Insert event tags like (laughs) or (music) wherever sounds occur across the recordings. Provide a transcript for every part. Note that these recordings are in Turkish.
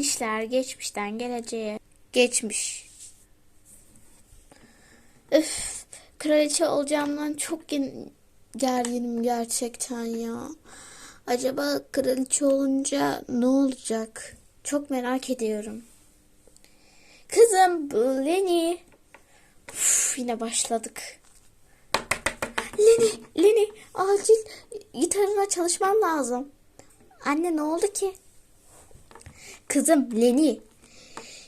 İnişler geçmişten geleceğe. Geçmiş. Üf, kraliçe olacağımdan çok gerginim gerçekten ya. Acaba kraliçe olunca ne olacak? Çok merak ediyorum. Kızım Leni. Uf, yine başladık. Leni, Leni acil gitarına çalışman lazım. Anne ne oldu ki? Kızım Leni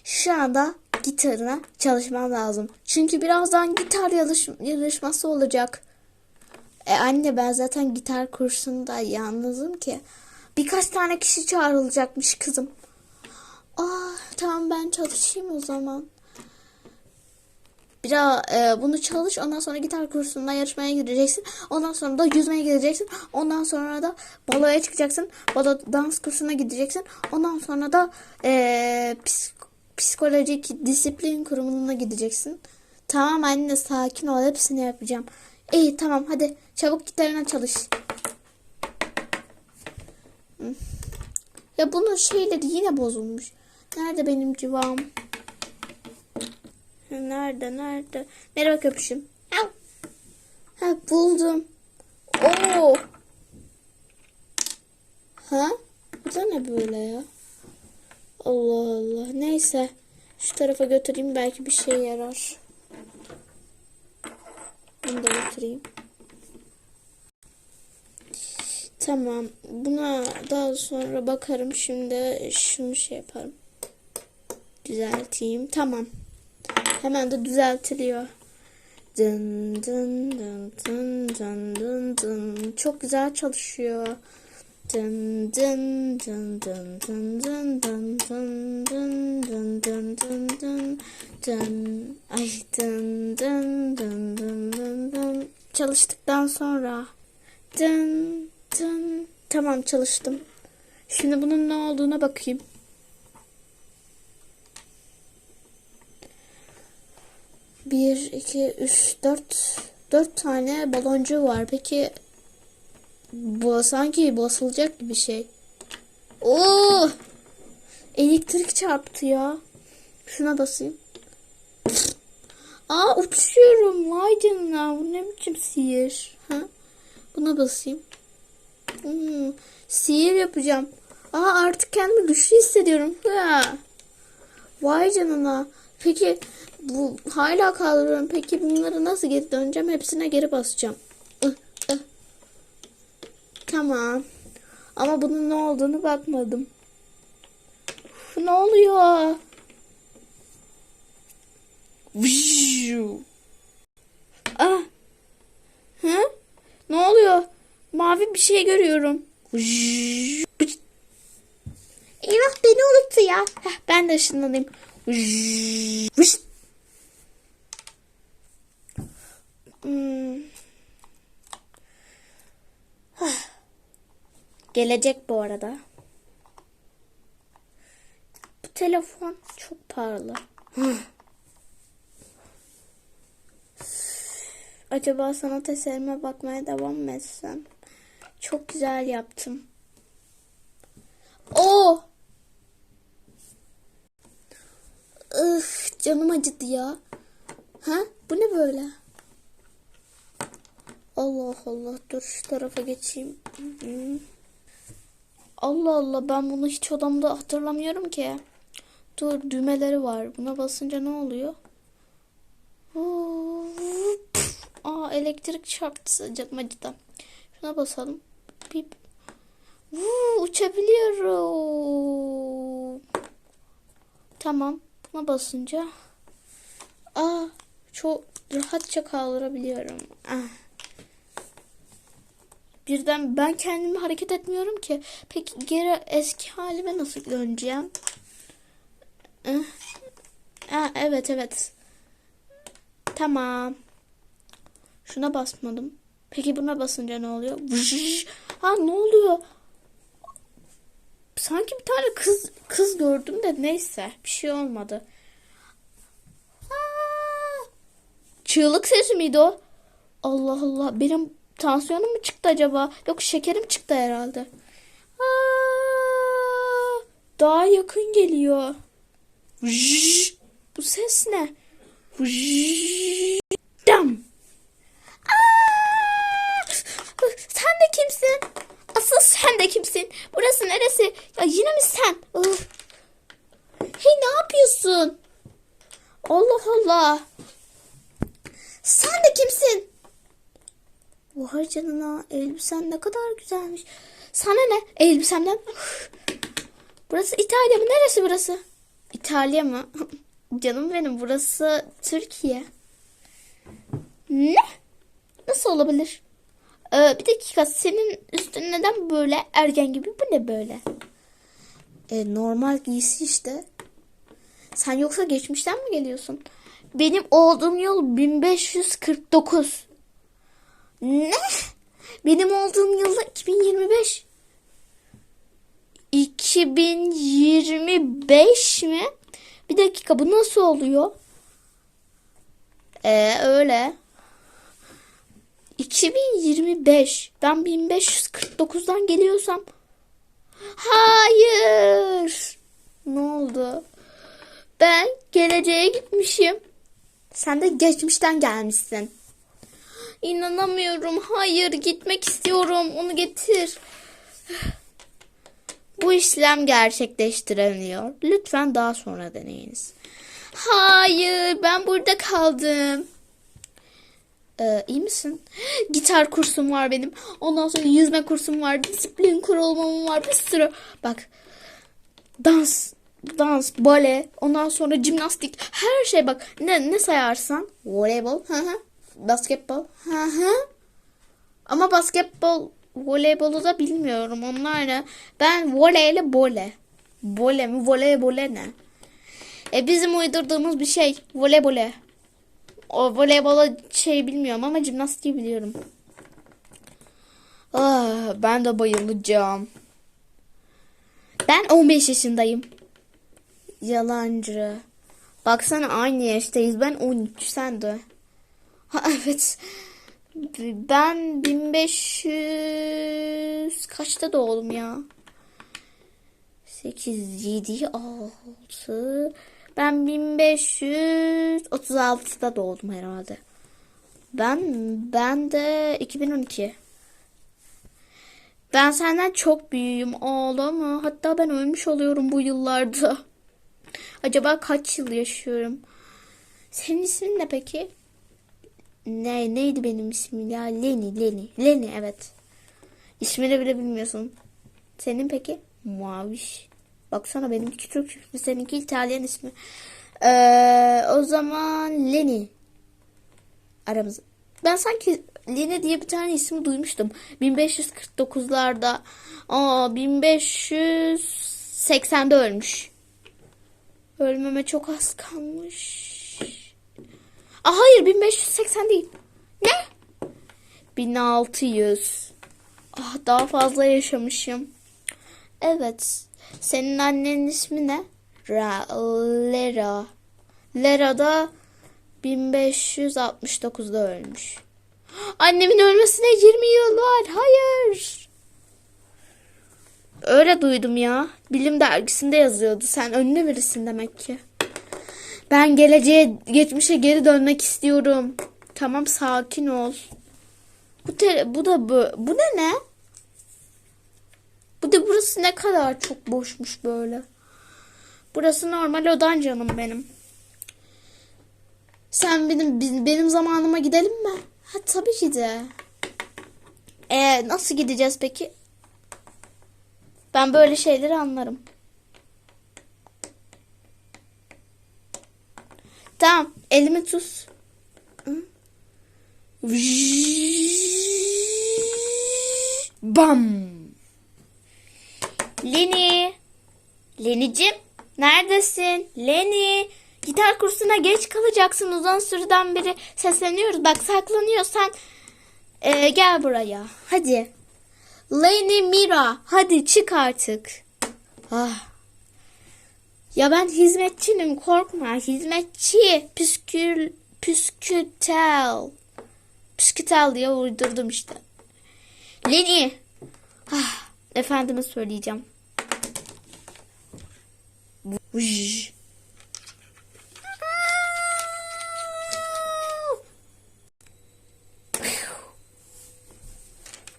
şu anda gitarına çalışman lazım. Çünkü birazdan gitar yarış yarışması olacak. E anne ben zaten gitar kursunda yalnızım ki. Birkaç tane kişi çağrılacakmış kızım. Aa tamam ben çalışayım o zaman. Biraz e, bunu çalış ondan sonra gitar kursunda yarışmaya gireceksin. Ondan sonra da yüzmeye gideceksin. Ondan sonra da baloya çıkacaksın. Balo dans kursuna gideceksin. Ondan sonra da e, psik- psikolojik disiplin kurumuna gideceksin. Tamam anne sakin ol hepsini yapacağım. İyi tamam hadi çabuk gitarına çalış. Ya bunun şeyleri yine bozulmuş. Nerede benim civam? Nerede nerede? Merhaba köpüşüm. Au. Ha buldum. Oo. Ha? Bu da ne böyle ya? Allah Allah. Neyse. Şu tarafa götüreyim belki bir şey yarar. Bunu da götüreyim. Tamam. Buna daha sonra bakarım. Şimdi şunu şey yaparım. Düzelteyim. Tamam. Hemen de düzeltiliyor. Dın dın dın dın dın dın dın. Çok güzel çalışıyor. Dın dın dın dın dın dın dın dın dın dın dın dın dın dın. Ay dın dın dın dın dın dın. Çalıştıktan sonra dın dın. Tamam çalıştım. Şimdi bunun ne olduğuna bakayım. Bir, iki, üç, dört. Dört tane baloncu var. Peki bu sanki basılacak bir şey. Oo! Elektrik çarptı ya. Şuna basayım. Aa uçuyorum. Vay canına. Bu ne biçim sihir? Ha? Buna basayım. Hmm, sihir yapacağım. Aa artık kendimi güçlü hissediyorum. Ha. Vay canına. Peki bu hala kaldırıyorum. Peki bunları nasıl geri döneceğim? Hepsine geri basacağım. Tamam. Ama bunun ne olduğunu bakmadım. Ne oluyor? Ah. Hı? Ne oluyor? Mavi bir şey görüyorum. Eyvah beni unuttu ya. Heh, ben de ışınlanayım. Vıjj. Hmm. (sighs) Gelecek bu arada. Bu telefon çok pahalı. (sighs) Acaba sanat eserime bakmaya devam mı etsem? Çok güzel yaptım. Oo! Öf, canım acıdı ya. Ha? Bu ne böyle? Allah Allah dur şu tarafa geçeyim. Allah Allah ben bunu hiç odamda hatırlamıyorum ki. Dur düğmeleri var. Buna basınca ne oluyor? Aa elektrik çarptı canım acıdı. Şuna basalım. Vuu, uçabiliyorum. Tamam. Buna basınca. Aa çok rahatça kaldırabiliyorum. Ah. Birden ben kendimi hareket etmiyorum ki. Peki geri eski halime nasıl döneceğim? Ah. Ah, evet evet. Tamam. Şuna basmadım. Peki buna basınca ne oluyor? Ha ne oluyor? Sanki bir tane kız kız gördüm de neyse bir şey olmadı. Aa! Çığlık sesi miydi o? Allah Allah benim tansiyonum mu çıktı acaba? Yok şekerim çıktı herhalde. Aa! Daha yakın geliyor. Bu ses ne? Vıjj. Dam. Aa! Sen de kimsin? Asıl sen de kimsin? Burası neresi? Ya yine mi sen? Uf. Hey ne yapıyorsun? Allah Allah. Sen de kimsin? Vay canına elbisen ne kadar güzelmiş. Sana ne elbisemden? Burası İtalya mı? Neresi burası? İtalya mı? (laughs) Canım benim burası Türkiye. Ne? Nasıl olabilir? Ee, bir dakika senin üstün neden böyle ergen gibi? Bu ne böyle? E, normal giysi işte. Sen yoksa geçmişten mi geliyorsun? Benim olduğum yıl 1549. Ne? Benim olduğum yılda 2025. 2025 mi? Bir dakika bu nasıl oluyor? Ee, öyle. 2025. Ben 1549'dan geliyorsam. Hayır. Ne oldu? Ben geleceğe gitmişim. Sen de geçmişten gelmişsin. İnanamıyorum. Hayır, gitmek istiyorum. Onu getir. Bu işlem gerçekleştiremiyor. Lütfen daha sonra deneyiniz. Hayır, ben burada kaldım. Ee, iyi misin? Gitar kursum var benim. Ondan sonra yüzme kursum var. Disiplin kurulumum var. Bir sürü. Bak. Dans. Dans, bale. Ondan sonra jimnastik. Her şey bak. Ne, ne sayarsan. Voleybol. Basketbol. Hı hı. Ama basketbol, voleybolu da bilmiyorum. Onlar ne? Ben voleyle bole. Bole mi? Voleybole ne? E bizim uydurduğumuz bir şey. Voleybole. O voleybola şey bilmiyorum ama jimnastiği biliyorum. Ah, ben de bayılacağım. Ben 15 yaşındayım. Yalancı. Baksana aynı yaştayız. Ben 13 sen de. Ha (laughs) evet. Ben 1500 kaçta doğdum ya? 8 7 6 ben 1536'da doğdum herhalde. Ben ben de 2012. Ben senden çok büyüğüm ağlama. Hatta ben ölmüş oluyorum bu yıllarda. Acaba kaç yıl yaşıyorum? Senin ismin ne peki? Ne neydi benim ismim ya? Leni, Leni. Leni evet. İsmini bile bilmiyorsun. Senin peki? Maviş. Baksana benimki Türk ismi, seninki İtalyan ismi. Ee, o zaman Leni. Aramızda. Ben sanki Leni diye bir tane ismi duymuştum. 1549'larda. Aa 1580'de ölmüş. Ölmeme çok az kalmış. Aa, hayır 1580 değil. Ne? 1600. Ah daha fazla yaşamışım. Evet. Senin annenin ismi ne? Ra Lera. Lera da 1569'da ölmüş. Annemin ölmesine 20 yıl var. Hayır. Öyle duydum ya. Bilim dergisinde yazıyordu. Sen ünlü birisin demek ki. Ben geleceğe, geçmişe geri dönmek istiyorum. Tamam sakin ol. Bu bu da bu. Bu ne ne? Bu da burası ne kadar çok boşmuş böyle. Burası normal odan canım benim. Sen benim benim zamanıma gidelim mi? Ha tabii ki de. Ee, nasıl gideceğiz peki? Ben böyle şeyleri anlarım. Tamam, elimi tut. Bam. Leni. Lenicim, neredesin? Leni. Gitar kursuna geç kalacaksın. Uzun süreden beri sesleniyoruz. Bak saklanıyorsan ee, gel buraya. Hadi. Leni Mira. Hadi çık artık. Ah. Ya ben hizmetçinim korkma. Hizmetçi. Püskül, püskütel. Püskütel diye uydurdum işte. Leni. Ah, efendime söyleyeceğim. Vıj.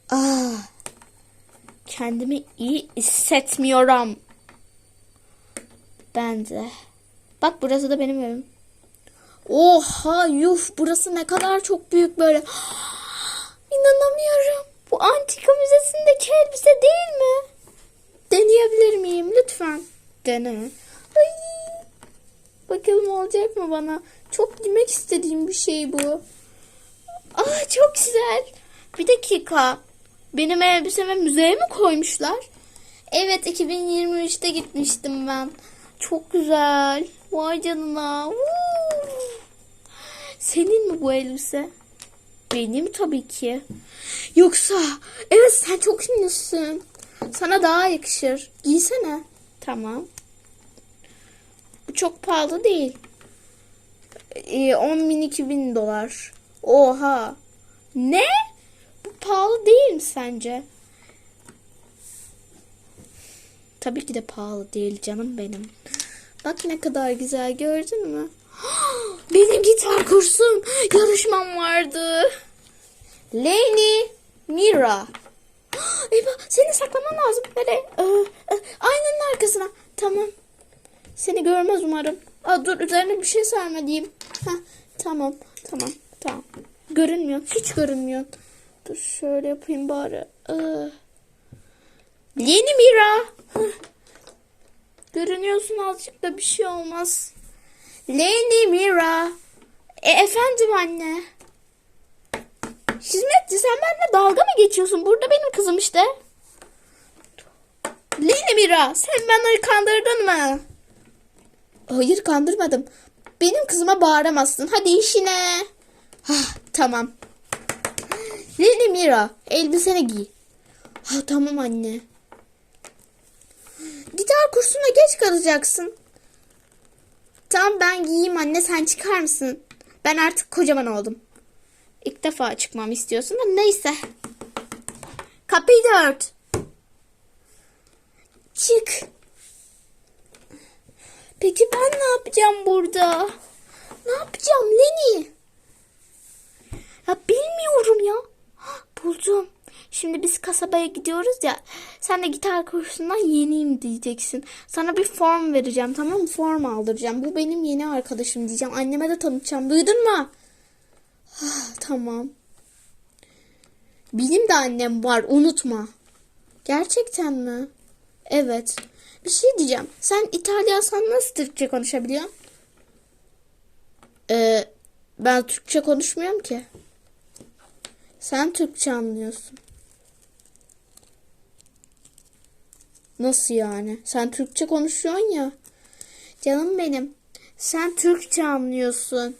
Ah. Kendimi iyi hissetmiyorum. Ben de. Bak burası da benim evim. Oha yuf burası ne kadar çok büyük böyle. (gasps) İnanamıyorum. Bu antika müzesindeki elbise değil mi? Deneyebilir miyim lütfen? Dene. Ay. Bakalım olacak mı bana? Çok giymek istediğim bir şey bu. Aa çok güzel. Bir dakika. Benim elbiseme müzeye mi koymuşlar? Evet 2023'te gitmiştim ben. Çok güzel. Vay canına. Senin mi bu elbise? Benim tabii ki. Yoksa evet sen çok ünlüsün. Sana daha yakışır. Giysene. Tamam. Bu çok pahalı değil. Ee, 10 bin 2 bin dolar. Oha. Ne? Bu pahalı değil mi sence? Tabii ki de pahalı değil canım benim. Bak ne kadar güzel gördün mü? (gasps) Benim gitar kursum, yarışmam vardı. Leni, Mira. (gasps) Eyvah, seni saklaman lazım. Nereye? Ee, e, aynanın arkasına. Tamam. Seni görmez umarım. Aa, dur üzerine bir şey sermeliyim. Heh, tamam, tamam, tamam. Görünmüyor, hiç görünmüyor. Dur şöyle yapayım bari. Ee, Leni Mira. Görünüyorsun azıcık da bir şey olmaz. Leni Mira. E, efendim anne. Hizmetçi sen benimle dalga mı geçiyorsun? Burada benim kızım işte. Leni Mira sen beni kandırdın mı? Hayır kandırmadım. Benim kızıma bağıramazsın. Hadi işine. Hah, tamam. Leni Mira elbiseni giy. Ha, tamam anne. Gitar kursuna geç kalacaksın. Tamam ben giyeyim anne sen çıkar mısın? Ben artık kocaman oldum. İlk defa çıkmam istiyorsun da neyse. Kapıyı da ört. Çık. Peki ben ne yapacağım burada? Ne yapacağım Leni? Ya bilmiyorum ya. Hah, Buldum. Şimdi biz kasabaya gidiyoruz ya. Sen de gitar kursundan yeniyim diyeceksin. Sana bir form vereceğim tamam mı? Form aldıracağım. Bu benim yeni arkadaşım diyeceğim. Anneme de tanıtacağım. Duydun mu? Ah, tamam. Benim de annem var unutma. Gerçekten mi? Evet. Bir şey diyeceğim. Sen İtalyansan nasıl Türkçe konuşabiliyorsun? Ee, ben Türkçe konuşmuyorum ki. Sen Türkçe anlıyorsun. Nasıl yani? Sen Türkçe konuşuyorsun ya. Canım benim. Sen Türkçe anlıyorsun.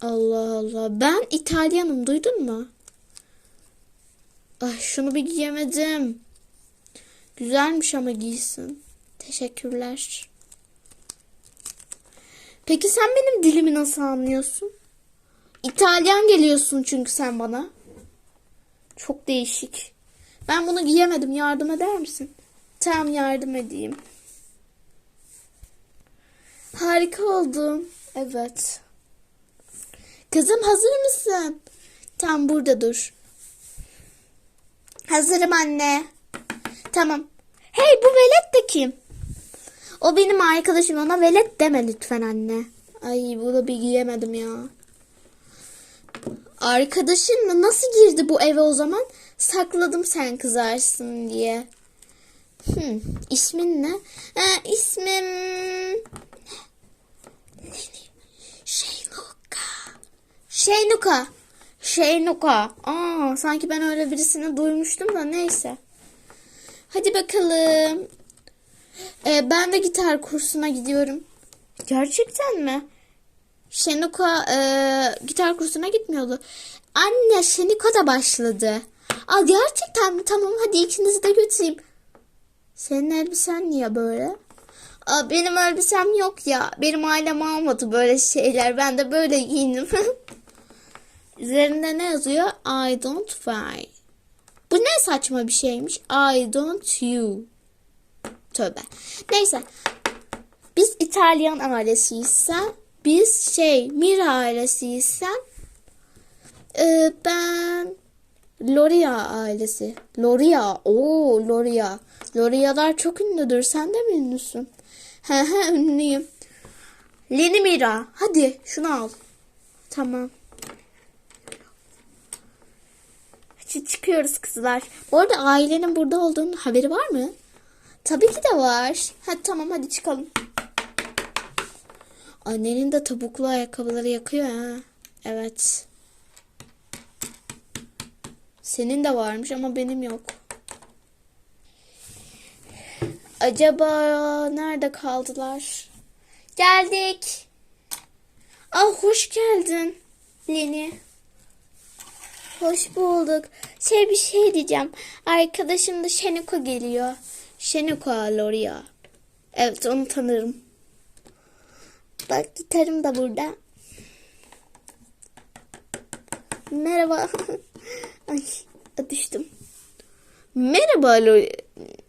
Allah Allah. Ben İtalyanım. Duydun mu? Ay şunu bir giyemedim. Güzelmiş ama giysin. Teşekkürler. Peki sen benim dilimi nasıl anlıyorsun? İtalyan geliyorsun çünkü sen bana. Çok değişik. Ben bunu giyemedim. Yardım eder misin? Tamam yardım edeyim. Harika oldum. Evet. Kızım hazır mısın? Tam burada dur. Hazırım anne. Tamam. Hey bu velet de kim? O benim arkadaşım ona velet deme lütfen anne. Ay bunu bir giyemedim ya. Arkadaşın nasıl girdi bu eve o zaman? Sakladım sen kızarsın diye. Hmm, ismin ne? Ha, ismim... Şeynuka. Şeynuka. Şeynuka. Aa, sanki ben öyle birisini duymuştum da neyse. Hadi bakalım. Ee, ben de gitar kursuna gidiyorum. Gerçekten mi? Şenuka e, gitar kursuna gitmiyordu. Anne Şenuka da başladı. Aa gerçekten mi? Tamam hadi ikinizi de götüreyim. Senin elbisen niye böyle? Aa, benim elbisem yok ya. Benim ailem almadı böyle şeyler. Ben de böyle giyindim. (laughs) Üzerinde ne yazıyor? I don't find. Bu ne saçma bir şeymiş. I don't you. Tövbe. Neyse. İtalyan ailesiysen biz şey Mira ailesiysen e, ben Loria ailesi. Loria. Oo Loria. Loria'lar çok ünlüdür. Sen de mi ünlüsün? He he ünlüyüm. Leni Mira. Hadi şunu al. Tamam. Hadi çıkıyoruz kızlar. Bu arada ailenin burada olduğunun haberi var mı? Tabii ki de var. Hadi tamam hadi çıkalım. Annenin de topuklu ayakkabıları yakıyor ha. Evet. Senin de varmış ama benim yok. Acaba nerede kaldılar? Geldik. Ah hoş geldin Leni. Hoş bulduk. Şey bir şey diyeceğim. Arkadaşım da Şeniko geliyor. Şeniko Loria. Evet onu tanırım. Bak gitarım da burada. Merhaba. (laughs) Ay düştüm. Merhaba Loria.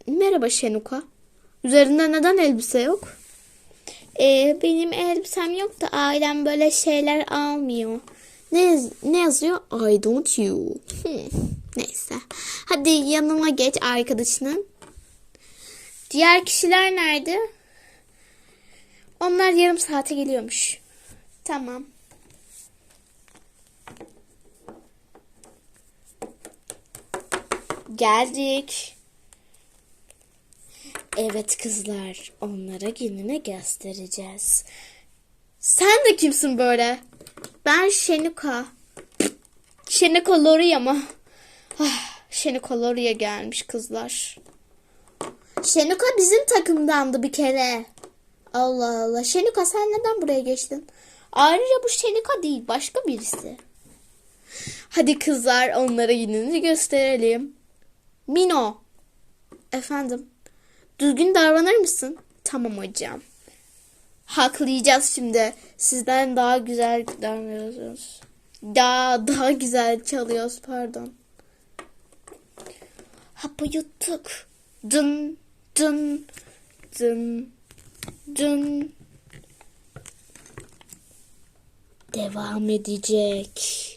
Merhaba Şenuka. Üzerinde neden elbise yok? Ee, benim elbisem yok da ailem böyle şeyler almıyor. Ne, yaz- ne yazıyor? I don't you. Hmm, Neyse. Hadi yanıma geç arkadaşının. Diğer kişiler nerede? Onlar yarım saate geliyormuş. Tamam. Geldik. Evet kızlar, onlara gününü göstereceğiz. Sen de kimsin böyle? Ben Şenuka. Şenuka Loria mı? Ah, Şenuka Loria gelmiş kızlar. Şenuka bizim takımdandı bir kere. Allah Allah. Şenuka sen neden buraya geçtin? Ayrıca bu Şenuka değil başka birisi. Hadi kızlar onlara gününü gösterelim. Mino. Efendim. Düzgün davranır mısın? Tamam hocam. Haklayacağız şimdi. Sizden daha güzel davranıyorsunuz. Daha daha güzel çalıyoruz pardon. Hapı yuttuk. Dın dın dın dın. Devam edecek.